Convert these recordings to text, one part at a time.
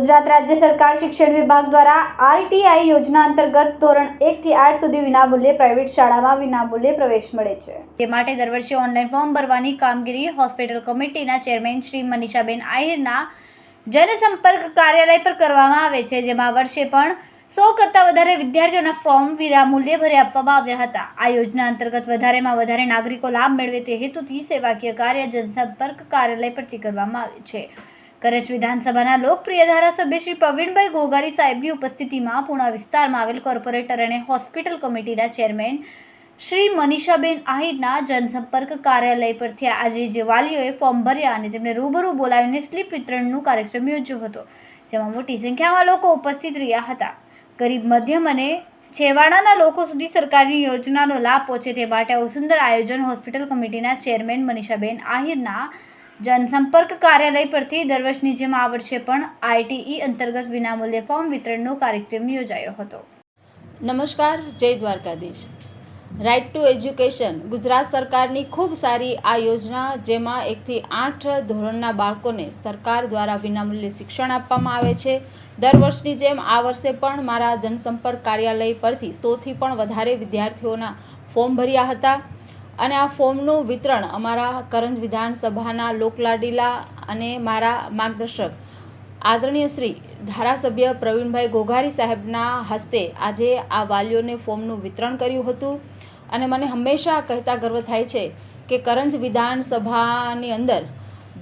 ગુજરાત રાજ્ય સરકાર શિક્ષણ વિભાગ દ્વારા આરટીઆઈ યોજના અંતર્ગત ધોરણ એકથી આઠ સુધી વિનામૂલ્યે પ્રાઇવેટ શાળામાં વિનામૂલ્યે પ્રવેશ મળે છે. તે માટે દર વર્ષે ઓનલાઈન ફોર્મ ભરવાની કામગીરી હોસ્પિટલ કમિટીના ચેરમેન શ્રી મનીષાબેન આહિરના જનસંપર્ક કાર્યાલય પર કરવામાં આવે છે, જેમાં વર્ષે પણ સો કરતાં વધારે વિદ્યાર્થીઓના ફોર્મ વિનામૂલ્યે ભરી આપવામાં આવ્યા હતા. આ યોજના અંતર્ગત વધારેમાં વધારે નાગરિકો લાભ મેળવે તે હેતુથી સેવાકીય કાર્ય જનસંપર્ક કાર્યાલય પરથી કરવામાં આવે છે. કરજ વિધાનસભાના લોકપ્રિય ધારાસભ્ય શ્રી પ્રવીણભાઈ ગોગારી સાહેબની ઉપસ્થિતિમાં પૂણા વિસ્તારમાં આવેલ કોર્પોરેટર અને હોસ્પિટલ કમિટીના ચેરમેન શ્રી મનીષાબેન આહિરના જનસંપર્ક કાર્યાલય પરથી આજે જે વાલીઓએ ફોર્મ ભર્યા અને તેમને રૂબરૂ બોલાવીને સ્લીપ વિતરણનું કાર્યક્રમ યોજ્યો હતો, જેમાં મોટી સંખ્યામાં લોકો ઉપસ્થિત રહ્યા હતા. ગરીબ, મધ્યમ અને છેવાડાના લોકો સુધી સરકારની યોજનાનો લાભ પહોંચે તે માટે આવું સુંદર આયોજન હોસ્પિટલ કમિટીના ચેરમેન મનીષાબેન આહિરના જનસંપર્ક કાર્યાલય પરથી દર વર્ષની જેમ આ વર્ષે પણ આઈટીઈ અંતર્ગત વિનામૂલ્યે ફોર્મ વિતરણનો કાર્યક્રમ યોજાયો હતો. નમસ્કાર, જય Dwarkadhish. Right to education Gujarat સરકારની ખૂબ સારી આ યોજના જેમાં એકથી આઠ ધોરણના બાળકોને સરકાર દ્વારા વિનામૂલ્યે શિક્ષણ આપવામાં આવે છે. દર વર્ષની જેમ આ વર્ષે પણ મારા જનસંપર્ક કાર્યાલય પરથી સોથી પણ વધારે વિદ્યાર્થીઓના ફોર્મ ભર્યા હતા. અને આ ફોર્મનું વિતરણ અમારા કરંજ વિધાનસભાના લોકલાડીલા અને મારા માર્ગદર્શક આદરણીય શ્રી ધારાસભ્ય પ્રવીણભાઈ ગોઘારી સાહેબના હસ્તે આજે આ વાલીઓને ફોર્મનું વિતરણ કર્યું હતું. અને મને હંમેશા કહેતા ગર્વ થાય છે કે કરંજ વિધાનસભાની અંદર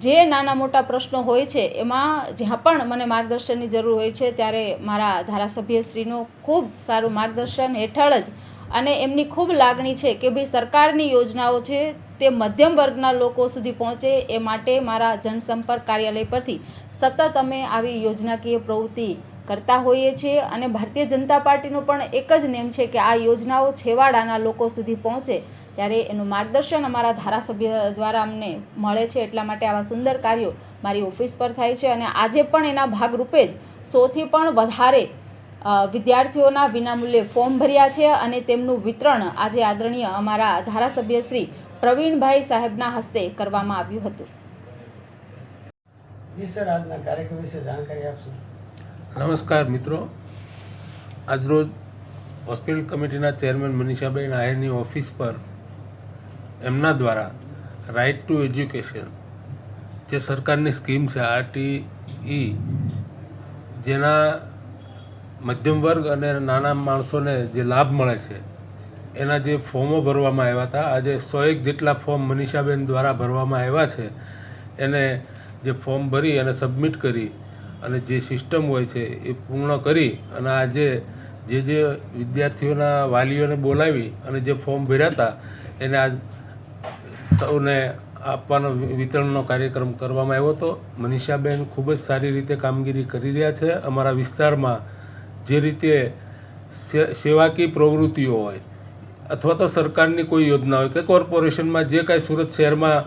જે નાના મોટા પ્રશ્નો હોય છે, એમાં જ્યાં પણ મને માર્ગદર્શનની જરૂર હોય છે, ત્યારે મારા ધારાસભ્યશ્રીનું ખૂબ સારું માર્ગદર્શન હેઠળ જ અને એમની ખૂબ લાગણી છે કે ભાઈ સરકારની યોજનાઓ છે તે મધ્યમ વર્ગના લોકો સુધી પહોંચે એ માટે મારા જનસંપર્ક કાર્યાલય પરથી સતત અમે આવી યોજનાકીય પ્રવૃત્તિ કરતા હોઈએ છીએ અને ભારતીય જનતા પાર્ટીનો પણ એક જ નેમ છે કે આ યોજનાઓ છેવાડાના લોકો સુધી પહોંચે ત્યારે એનું માર્ગદર્શન અમારા ધારાસભ્ય દ્વારા અમને મળે છે એટલા માટે આવા સુંદર કાર્યો મારી ઓફિસ પર થાય છે અને આજે પણ એના ભાગરૂપે જ સોથી પણ વધારે વિદ્યાર્થીઓના વિનામૂલ્યે ફોર્મ ભર્યા છે અને તેમનું વિતરણ આજે આદરણીય અમારા ધારાસભ્ય શ્રી પ્રવીણભાઈ સાહેબના હસ્તે કરવામાં આવ્યું હતું. જી સર આજના કાર્યક્રમ વિશે જાણકારી આપશો? નમસ્કાર મિત્રો. આજરોજ હોસ્પિટલ કમિટીના ચેરમેન મનીષાબેન આહિરની ઓફિસ પર એમના દ્વારા રાઇટ ટુ એજ્યુકેશન જે સરકારની સ્કીમ છે આરટીઈ જેના મધ્યમ વર્ગ અને નાના માણસોને જે લાભ મળે છે, એના જે ફોર્મો ભરવામાં આવ્યા હતા, આજે સો એક જેટલા ફોર્મ મનીષાબેન દ્વારા ભરવામાં આવ્યા છે, એને જે ફોર્મ ભરી અને સબમિટ કરી અને જે સિસ્ટમ હોય છે એ પૂર્ણ કરી અને આજે જે જે વિદ્યાર્થીઓના વાલીઓને બોલાવી અને જે ફોર્મ ભર્યા હતા, એને આજ સૌને આપવાનો વિતરણનો કાર્યક્રમ કરવામાં આવ્યો હતો. મનીષાબેન ખૂબ જ સારી રીતે કામગીરી કરી રહ્યા છે. અમારા વિસ્તારમાં જે રીતે સેવાકીય પ્રવૃત્તિઓ હોય, અથવા તો સરકારની કોઈ યોજના હોય કે કોર્પોરેશનમાં જે કાંઈ સુરત શહેરમાં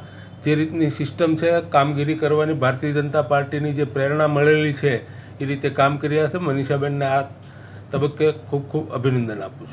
જે રીતની સિસ્ટમ છે, કામગીરી કરવાની ભારતીય જનતા પાર્ટીની જે પ્રેરણા મળેલી છે, એ રીતે કામ કરી રહ્યા છે, મનીષાબેનને આ તબક્કે ખૂબ ખૂબ અભિનંદન આપું છું.